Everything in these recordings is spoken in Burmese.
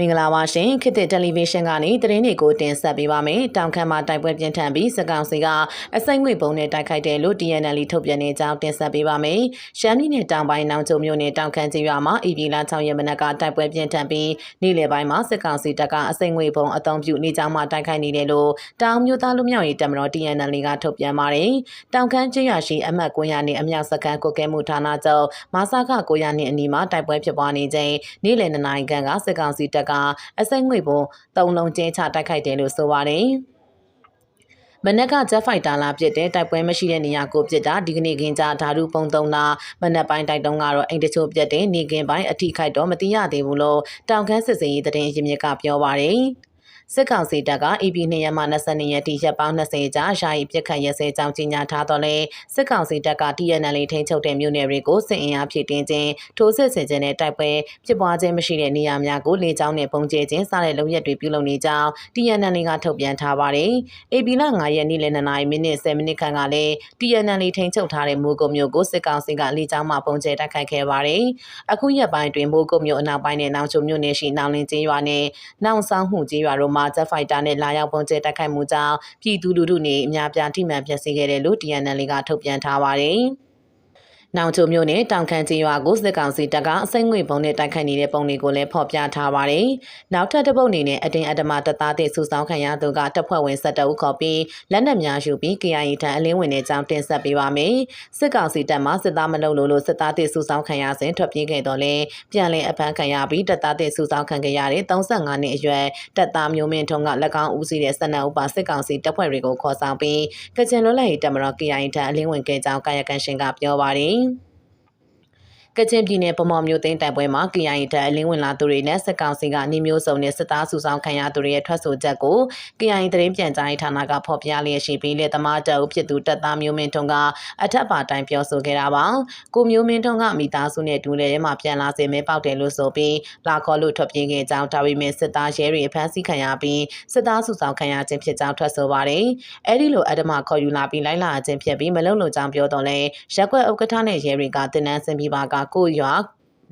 မင်္ဂလာပါရှင်ခေတ်သစ်တယ်လီဗီရှင်းကနေသတင်းတွေကိုတင်ဆက်ပေးပါမယ်။တောင်ခမ်းမှာတိုက်ပွဲပြင်းထန်ပြီးစကောင်စီကအစိမ့်ငွေပုံနဲ့တိုက်ခိုက်တယ်လို့ TNL ထုတ်ပြန်နေကြောင်းတင်ဆက်ပေးပါမယ်။ရှမ်းပြည်နယ်တောင်ပိုင်းနောင်ကျုံမြို့နယ်တောင်ခမ်းကျေးရွာမှာအီဗီလာ6ရက်မနက်ကတိုက်ပွဲပြင်းထန်ပြီးနေ့လယ်ပိုင်းမှာစကောင်စီတပ်ကအစိမ့်ငွေပုံအုံပြုနေကြောင်းမှတိုက်ခိုက်နေတယ်လို့တောင်မြို့သားလူမျိုးရေးတမတော် TNL ကထုတ်ပြန်ပါတယ်။တောင်ခမ်းကျေးရွာရှိအမှတ်900နဲ့အမြောက်စကန်ကိုကဲမှုဌာနချုပ်မာစာခ900နဲ့အနီးမှာတိုက်ပွဲဖြစ်ပွားနေချိန်နေ့လယ်2နာရီခန့်ကစကောင်စီတပ်ကအစိမ့်ငွေပုံ၃လုံးကျင်းချတိုက်ခိုက်တယ်လို့ဆိုပါတယ်။မနက်ကဂျက်ဖိုက်တာလာပြစ်တဲ့တိုက်ပွဲမရှိတဲ့နေရာကိုပြစ်တာဒီကနေ့ခင်းကြဓာတုပုံသုံးတာမနက်ပိုင်းတိုက်တုံးကတော့အိမ်တချို့ပြတ်တဲ့နေကင်းပိုင်းအထိခိုက်တော့မသိရသေးဘူးလို့တောင်ခမ်းစစ်စင်ရေးသတင်းရင်းမြစ်ကပြောပါတယ်။ စစ်ကောင်စီတပ်က EP 2ရက်မှ22ရက်တိရက်ပေါင်း20ကြာယာယီပြစ်ခတ်ရစဲကြောင်းကြီးညာထားတော့လဲစစ်ကောင်စီတပ်က TNL ထိန်းချုပ်တဲ့မြို့နယ်တွေကိုစစ်အင်အားဖြည့်တင်းခြင်းထိုးစစ်ဆင်ခြင်းနဲ့တိုက်ပွဲဖြစ်ပွားခြင်းမရှိတဲ့နေရာများကိုလေကြောင်းနဲ့ပုံကျဲခြင်းစတဲ့လုပ်ရက်တွေပြုလုပ်နေကြောင်း TNL ကထုတ်ပြန်ထားပါတယ်။ AP လ9ရက်နေ့လယ်2နာရီမိနစ်10မိနစ်ခန့်ကလည်း TNL ထိန်းချုပ်ထားတဲ့မိုးကုတ်မြို့ကိုစစ်ကောင်စီကလေကြောင်းမှပုံကျဲတိုက်ခိုက်ခဲ့ပါတယ်။အခုရက်ပိုင်းတွင်မိုးကုတ်မြို့အနောက်ပိုင်းနဲ့နောင်ချုံမြို့နယ်ရှိနောင်လင်းကျေးရွာနဲ့နောင်ဆောင်မှုကျေးရွာတို့မှာဂျက်ဖိုက်တာနဲ့လာရောက်ပုံကျဲတိုက်ခိုက်မှုကြောင့်ပြည်သူလူထုနေအများပြားထိမှန်ပျက်စီးခဲ့တယ်လို့ TNL ကထုတ်ပြန်ထားပါတယ်။ နောင်ချုံမြို့နယ်တောင်ခမ်းကျေးရွာကိုစစ်ကောင်စီတပ်ကအစိမ့်ငွေပုံနဲ့တိုက်ခိုက်နေတဲ့ပုံတွေကိုလည်းဖော်ပြထားပါတယ်။နောက်ထပ်တစ်ပုတ်အနေနဲ့အတင်းအဓမ္မတပ်သားတဲ့စုဆောင်းခံရသူကတပ်ဖွဲ့ဝင်၁၁ဦးခေါ်ပြီးလက်နက်များယူပြီး KIA ထံအလင်းဝင်တဲ့ကြောင်းတင်ဆက်ပေးပါမယ်။စစ်ကောင်စီတပ်မှစစ်သားမလုပ်လို့လို့စစ်သားတဲ့စုဆောင်းခံရစဉ်ထွက်ပြေးခဲ့တော့လဲပြန်လည်အဖမ်းခံရပြီးတပ်သားတဲ့စုဆောင်းခံခဲ့ရတဲ့35နှစ်အရွယ်တပ်သားမျိုးမင်းထုံးက၎င်းဦးစီးတဲ့စနအုပ်ပါစစ်ကောင်စီတပ်ဖွဲ့တွေကိုခေါ်ဆောင်ပြီးကချင်လွတ်လပ်ရေးတပ်မတော် KIA ထံအလင်းဝင်ခဲ့ကြောင်းကာယကံရှင်ကပြောပါတယ်။ ကချင်ပြည်နယ်ပမော်မျိုးသိန်းတိုက်ပွဲမှာ KIA တပ်အလင်းဝင်လာသူတွေနဲ့စစ်ကောင်စီကနေမျိုးစုံနဲ့စစ်သားစုဆောင်ခံရသူတွေရဲ့ထွက်ဆိုချက်ကို KIA သတင်းပြန်ကြားရေးဌာနကဖော်ပြလျက်ရှိပြီးလက်သမားတအုပ်ဖြစ်သူတပ်သားမျိုးမင်းထုံကအထက်ပါတိုင်းပြောဆိုခဲ့တာပါ။ကိုမျိုးမင်းထုံကမိသားစုနဲ့ဒူးလေထဲမှာပြန်လာစေမဲပေါက်တယ်လို့ဆိုပြီးလာခေါ်လို့ထွက်ပြေးခဲ့ကြောင်းဒါပေမဲ့စစ်သားရဲတွေဖမ်းဆီးခံရပြီးစစ်သားစုဆောင်ခံရခြင်းဖြစ်ကြောင်းထွက်ဆိုပါတယ်။အဲဒီလိုအဓမ္မခေါ်ယူလာပြီးလိုက်လာခြင်းဖြစ်ပြီးမလုံလုံကြောင်းပြောတော့လဲရက်ွက်ဥက္ကဋ္ဌနဲ့ရဲတွေကတင်နန်းစင်ပြီးပါကကိုရွာ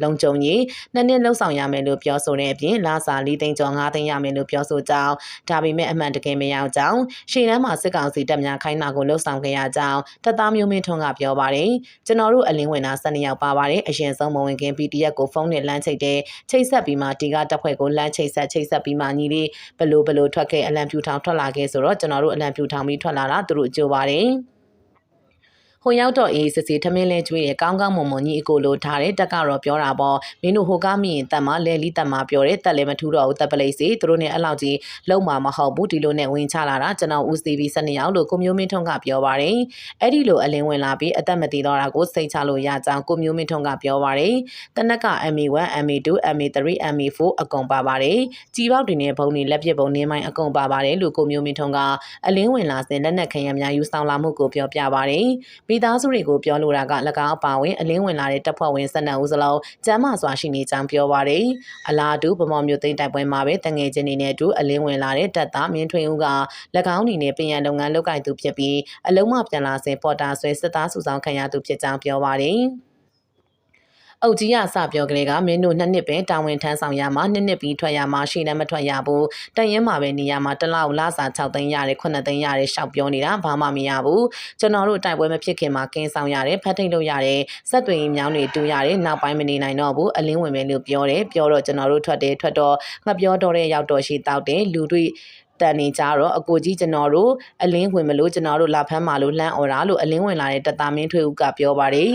လုံခြုံရေးနှစ်နှစ်လှုပ်ဆောင်ရမယ်လို့ပြောဆိုတဲ့အပြင်လာစာ၄သိန်းကျော်၅သိန်းရမယ်လို့ပြောဆိုကြောင်းဒါပေမဲ့အမှန်တကယ်မရောက်ကြောင်းရှေ့တန်းမှာစစ်ကောင်စီတပ်များခိုင်းနာကိုလှုပ်ဆောင်ခဲ့ရကြောင်းတပ်သားမျိုးမင်းထွန်းကပြောပါတယ်ကျွန်တော်တို့အလင်းဝင်တာ၁၂ယောက်ပါပါတယ်အရင်ဆုံးမဝင်ခင် PDF ကိုဖုန်းနဲ့လမ်းချိတ်တဲ့ချိတ်ဆက်ပြီးမှဒီကတပ်ဖွဲ့ကိုလမ်းချိတ်ဆက်ချိတ်ဆက်ပြီးမှညီလေးဘလို့ဘလို့ထွက်ခဲ့အလံဖြူထောင်ထွက်လာခဲ့ဆိုတော့ကျွန်တော်တို့အလံဖြူထောင်ပြီးထွက်လာတာသူတို့အကျိုးပါတယ် ဟိုရောက်တော့အေးစစ်စစ်ထမင်းလဲကျွေးရကောင်းကောင်းမွန်မွန်ကြီးအကိုလိုထားတယ်တက်ကတော့ပြောတာပေါ့မင်းတို့ဟိုကားမိရင်တက်မှာလဲလီတက်မှာပြောတယ်တက်လည်းမထူးတော့ဘူးတက်ပလိစီသူတို့နဲ့အဲ့လောက်ကြီးလုံးမှာမဟုတ်ဘူးဒီလိုနဲ့ဝင်ချလာတာကျွန်တော် UCV စနေအောင်လို့ကိုမျိုးမင်းထွန်းကပြောပါတယ်အဲ့ဒီလိုအလင်းဝင်လာပြီးအသက်မတည်တော့တာကိုစိတ်ချလို့ရကြောင်းကိုမျိုးမင်းထွန်းကပြောပါတယ်တနက်က MA1 MA2 MA3 MA4 အကုန်ပါပါတယ်ကြီးပေါက်တွေနဲ့ဘုံတွေလက်ပစ်ဘုံနေမိုင်းအကုန်ပါပါတယ်လို့ကိုမျိုးမင်းထွန်းကအလင်းဝင်လာစဉ်လက်နက်ခရံများယူဆောင်လာမှုကိုပြောပြပါတယ်မိသားစုတွေကိုပြောလိုတာက၎င်းအပါဝင်အလင်းဝင်လာတဲ့တပ်ဖွဲ့ဝင်12ဦးစလုံးကျမ်းမာစွာရှိနေကြောင်းပြောပါရယ်အလားတူဗမော်မျိုးသိန်းတိုက်ပွဲမှာပဲတငယ်ချင်းတွေနဲ့အတူအလင်းဝင်လာတဲ့တပ်သားမင်းထွင်ဦးက၎င်းအနေနဲ့ပြင်ရန်လုပ်ငန်းလုပ်ကိုင်သူဖြစ်ပြီးအလုံးမပြန်လာစဉ်ပေါ်တာဆွဲစစ်သားစုဆောင်ခံရသူဖြစ်ကြောင်းပြောပါရယ် အုတ်ကြီးကစပြောကလေးကမင်းတို့နှစ်နှစ်ပဲတာဝန်ထမ်းဆောင်ရမှာနှစ်နှစ်ပြီးထွက်ရမှာရှေ့နဲ့မထွက်ရဘူးတန်ရင်မှာပဲနေရမှာတလောက်လစာ6သိန်းရတယ်9သိန်းရတယ်ရှောက်ပြောနေတာဘာမှမရဘူးကျွန်တော်တို့တိုက်ပွဲမဖြစ်ခင်မှာကင်းဆောင်ရတယ်ဖတ်ထိတ်လို့ရတယ်စက်တွေမြောင်းတွေတူရတယ်နောက်ပိုင်းမနေနိုင်တော့ဘူးအလင်းဝင်မယ်လို့ပြောတယ်ပြောတော့ကျွန်တော်တို့ထွက်တယ်ထွက်တော့ငါပြောတော့တဲ့ရောက်တော့ရှိတောက်တယ်လူတွေတန်နေကြတော့အကိုကြီးကျွန်တော်တို့အလင်းဝင်မလို့ကျွန်တော်တို့လာဖမ်းမာလို့လှမ်းអော်တာလို့အလင်းဝင်လာတဲ့တသားမင်းထွေဦးကပြောပါတယ်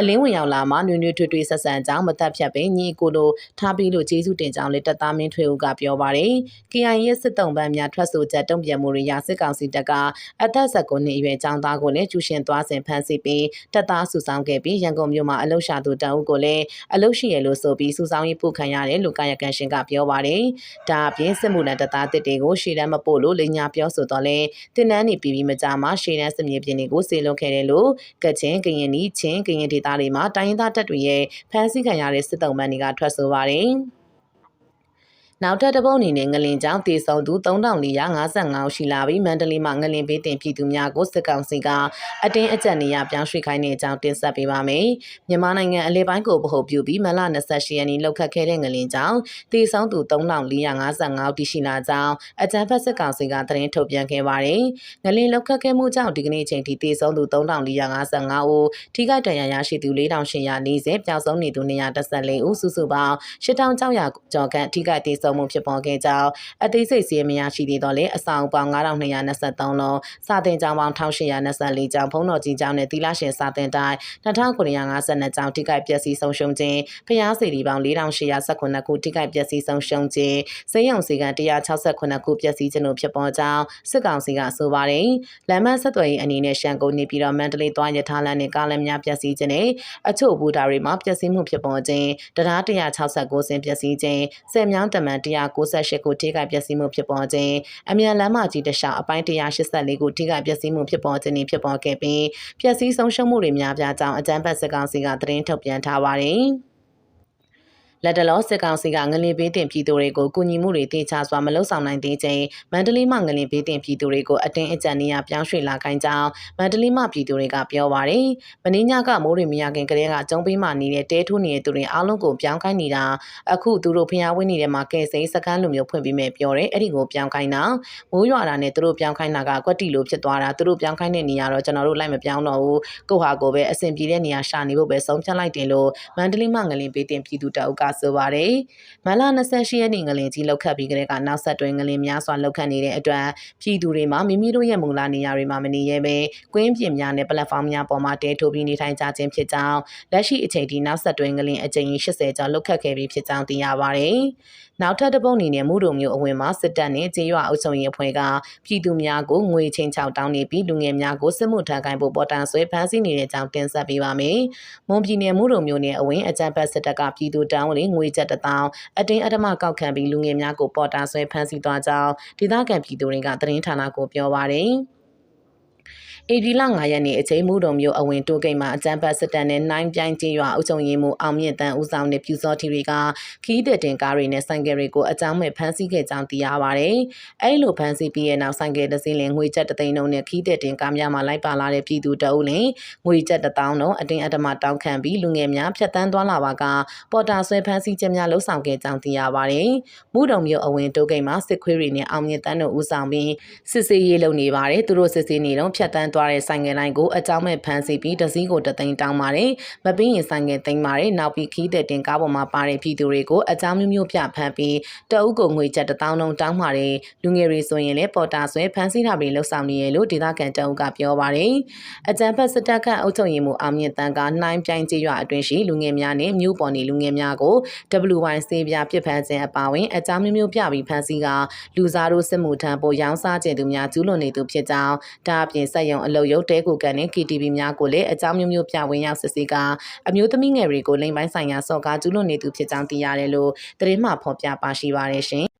အလင်းဝင်ရောက်လာမှနွေနွေထွေထွေဆက်ဆန်ကြောင်းမသက်ဖြတ်ပင်ညီကိုလိုထားပြီးလို့ကျေးဇူးတင်ကြောင်းလည်းတသားမင်းထွေဦးကပြောပါတယ် KI ရဲ့စစ်တုံးပန်းများထွက်ဆိုချက်တုံ့ပြန်မှုတွေရာစစ်ကောင်စီတပ်ကအသက်19နှစ်အရွယ်ចောင်းသားကိုလည်းကျူရှင်သွားစဉ်ဖမ်းဆီးပြီးတပ်သားစုဆောင်ခဲ့ပြီးရန်ကုန်မြို့မှာအလုရှာသူတအုပ်ကိုလည်းအလုရှိရလို့ဆိုပြီးစုဆောင်ရေးပို့ခံရတယ်လို့ကာယကံရှင်ကပြောပါတယ်ဒါအပြင်စစ်မှုလန်တပ်သားတစ်တွေကိုရှေ့တန်းမပို့လို့လိညာပြောဆိုတော့လဲတင်နန်းနေပြီးပြီးမကြမှာရှေ့တန်းစစ်မြေပြင်တွေကိုစေလွန်ခဲ့တယ်လို့ကချင်ကရင်နီချင်းကရင်ဒေသတွေမှာတိုင်းရင်းသားတပ်တွေရဲ့ဖမ်းဆီးခံရတဲ့စစ်တုံးပန်းတွေကထွက်ဆိုပါတယ် နောက်ထပ်တစ်ပုတ်အနေနဲ့ငလင်ကြောင့်တေဆုံးသူ3455ရှိလာပြီးမန္တလေးမှာငလင်ဘေးတင်ပြည်သူများကိုစစ်ကောင်စီကအတင်းအကျပ်နေရပြောင်းရွှေ့ခိုင်းတဲ့အကြောင်းတင်ဆက်ပေးပါမယ်။မြန်မာနိုင်ငံအလဲပိုင်းကိုဗဟုပြုပြီးမလ28ရက်နေ့လောက်ခတ်ခဲ့တဲ့ငလင်ကြောင့်တေဆုံးသူ3455တိရှိလာကြောင်းအကြံဖက်စစ်ကောင်စီကသတင်းထုတ်ပြန်ခဲ့ပါတယ်။ငလင်လောက်ခတ်ခဲ့မှုကြောင့်ဒီကနေ့အချိန်ထိတေဆုံးသူ3455ဦးထိခိုက်ဒဏ်ရာရရှိသူ4800နီးစဲပျောက်ဆုံးနေသူ214ဦးစုစုပေါင်း8600ကျော်ခန့်ထိခိုက်တေဆုံးမှုဖြစ်ပေါ်ခဲ့ကြောင်းအသေးစိတ်စီးမရရှိသေးတော့လေအဆောင်ပေါင်း9223လုံးစာတင်ကျောင်းပေါင်း1824ကျောင်းဖုံးတော်ကြီးကျောင်းနဲ့သီလရှင်စာတင်တိုင်း2952ကျောင်းထိခိုက်ပျက်စီးဆုံးရှုံးခြင်းဖျားစီဒီပေါင်း4819ခုထိခိုက်ပျက်စီးဆုံးရှုံးခြင်းစိမ်းရုံစီက168ခုပျက်စီးခြင်းတို့ဖြစ်ပေါ်ကြောင်းစစ်ကောင်စီကဆိုပါတယ်လမ်းမဆက်သွယ်ရေးအနေနဲ့ရှန်ကုန်နေပြီးတော့မန္တလေးသွားရထားလမ်းနဲ့ကားလမ်းများပျက်စီးခြင်းနဲ့အချို့ဘူတာတွေမှာပျက်စီးမှုဖြစ်ပေါ်ခြင်းတရား169စင်ပျက်စီးခြင်းဆယ်မြောင်းတမန်198ခုထိခိုက်ပျက်စီးမှုဖြစ်ပေါ်ခြင်းအမြန်လမ်းမကြီးတစ်လျှောက်အပိုင်း184ခုထိခိုက်ပျက်စီးမှုဖြစ်ပေါ်ခြင်းတွေဖြစ်ပေါ်ခဲ့ပြီးပျက်စီးဆုံးရှုံးမှုတွေများပြားကြောင်းအကြမ်းဖက်စစ်ကောင်စီကသတင်းထုတ်ပြန်ထားပါတယ်။ လက်တလောစစ်ကောင်စီကငလင်ဘေးတင်ပြည်သူတွေကိုကူညီမှုတွေတေချာစွာမလုံဆောင်နိုင်သေးချိန်မန္တလေးမှငလင်ဘေးတင်ပြည်သူတွေကိုအတင်းအကျပ်နေရပြောင်းရွှေ့လာခိုင်းကြောင်းမန္တလေးမှပြည်သူတွေကပြောပါရယ်မင်းညကမိုးတွေမရခင်ကလေးကကျုံပေးမှနေတဲ့တဲထိုးနေတဲ့သူတွေအားလုံးကိုပြောင်းခိုင်းနေတာအခုသူတို့ဖျားဝင်းနေတဲ့မှာကဲစိန်စကန်းလိုမျိုးဖွင့်ပြီးမဲ့ပြောတယ်အဲ့ဒီကိုပြောင်းခိုင်းတာမိုးရွာတာနဲ့သူတို့ပြောင်းခိုင်းတာကကွက်တီလိုဖြစ်သွားတာသူတို့ပြောင်းခိုင်းတဲ့နေရာတော့ကျွန်တော်တို့လိုက်မပြောင်းတော့ဘူးကိုဟာကိုပဲအဆင်ပြေတဲ့နေရာရှာနေဖို့ပဲဆုံးဖြတ်လိုက်တယ်လို့မန္တလေးမှငလင်ဘေးတင်ပြည်သူတအုပ်ကဆိုပါတယ်မလ28ရက်နေ့ငလင်ကြီးလောက်ခတ်ပြီးကလေးကနောက်ဆက်တွဲငလင်များစွာလောက်ခတ်နေတဲ့အတွက်ပြည်သူတွေမှာမိမိတို့ရဲ့မူလနေရာတွေမှာမနေရဲပဲကွင်းပြင်များနဲ့ပလက်ဖောင်းများပေါ်မှာတဲထိုးပြီးနေထိုင်ကြခြင်းဖြစ်ကြောင်းလက်ရှိအချိန်ထိနောက်ဆက်တွဲငလင်အကြိမ်80ကျော်လောက်ခတ်ခဲ့ပြီးဖြစ်ကြောင်းသိရပါတယ်။နောက်ထပ်တစ်ပုတ်အနေနဲ့မူတုံမျိုးအဝင်မှာစစ်တပ်နဲ့ကျေးရွာအုပ်ချုပ်ရေးအဖွဲ့ကပြည်သူများကိုငွေချင်းချောက်တောင်းနေပြီးလူငယ်များကိုစစ်မှုထမ်းခိုင်းဖို့ပေါ်တန်ဆွဲဖမ်းဆီးနေတဲ့အကြောင်းတင်ဆက်ပေးပါမယ်။မွန်ပြည်နယ်မူတုံမျိုးနဲ့အဝင်အကြမ်းဖက်စစ်တပ်ကပြည်သူတောင်းဝင်ငွေကျပ်တထောင်အတင်းအဓမ္မကောက်ခံပြီးလူငယ်များကိုပေါ်တာဆွဲဖမ်းဆီးသွားကြောင်းဒေသခံပြည်သူတွေကသတင်းဌာနကိုပြောပါရယ် ဧပြီလ9ရက်နေ့အချိန်မူတော်မျိုးအဝင်တိုးကိတ်မှာအကြမ်းဖက်စစ်တပ်နဲ့နိုင်ပြိုင်ကျေးရွာအုပ်ချုပ်ရေးမှူးအောင်မြင့်တန်းဦးဆောင်တဲ့ပြူစောထီတွေကခီးတဲ့တင်ကားတွေနဲ့ဆိုင်ကယ်တွေကိုအကြောင်းမဲ့ဖမ်းဆီးခဲ့ကြောင်းသိရပါတယ်။အဲဒီလိုဖမ်းဆီးပြီးရဲ့နောက်ဆိုင်ကယ်တစ်စီးလင်ငွေကျပ်တသိန်းလုံးနဲ့ခီးတဲ့တင်ကားများမှာလိုက်ပါလာတဲ့ပြည်သူတအုပ်လင်ငွေကျပ်တစ်သောင်းလုံးအတင်းအဓမ္မတောင်းခံပြီးလူငယ်များဖြတ်တန်းသွားလာပါကပေါ်တာဆွဲဖမ်းဆီးခြင်းများလှုပ်ဆောင်ခဲ့ကြောင်းသိရပါတယ်။မူတော်မျိုးအဝင်တိုးကိတ်မှာစစ်ခွေးတွေနဲ့အောင်မြင့်တန်းတို့ဦးဆောင်ပြီးစစ်စေးရေးလုပ်နေပါတယ်။သူတို့စစ်စေးနေတော့ဖြတ်တန်းသွားတဲ့ဆိုင်ကယ်တိုင်းကိုအကြောင်းမဲ့ဖမ်းဆီးပြီးတစည်းကိုတသိန်းတောင်းပါတယ်။မပင်းရင်ဆိုင်ကယ်သိမ်းပါတယ်။နောက်ပြီးခီးတဲ့တင်ကားပေါ်မှာပါတဲ့ပြည်သူတွေကိုအကြောင်းမျိုးမျိုးပြဖမ်းပြီးတအုပ်ကိုငွေကျပ်1000လုံးတောင်းပါတယ်။လူငယ်တွေဆိုရင်လည်းပေါ်တာဆွဲဖမ်းဆီးတာတွေလှုပ်ဆောင်နေရလို့ဒေသခံတအုပ်ကပြောပါတယ်။အကြံဖက်စစ်တပ်ကအုပ်ချုပ်ရေးမှူးအောင်မြင့်တန်းကနှိုင်းပြိုင်ကျေးရွာအတွင်းရှိလူငယ်များနဲ့မြို့ပေါ်နေလူငယ်များကို WY စေးပြပြစ်ဖမ်းခြင်းအပါအဝင်အကြောင်းမျိုးမျိုးပြပြီးဖမ်းဆီးကလူစားတို့စစ်မှုထမ်းဖို့ရောင်းစားခြင်းသူများကျူးလွန်နေသူဖြစ်ကြောင်းဒါအပြင်စက်ရုံအလုပ်ရုပ်တဲကိုကန်နဲ့ KTV များကိုလည်းအကြောင်းမျိုးမျိုးပြဝင်ရောက်စစ်ဆေးကအမျိုးသမီးငယ်တွေကိုလိမ်ပိုင်းဆိုင်ရာစော်ကားကျူးလွန်နေသူဖြစ်ကြောင်းသိရတယ်လို့သတင်းမှဖော်ပြပါရှိပါတယ်ရှင်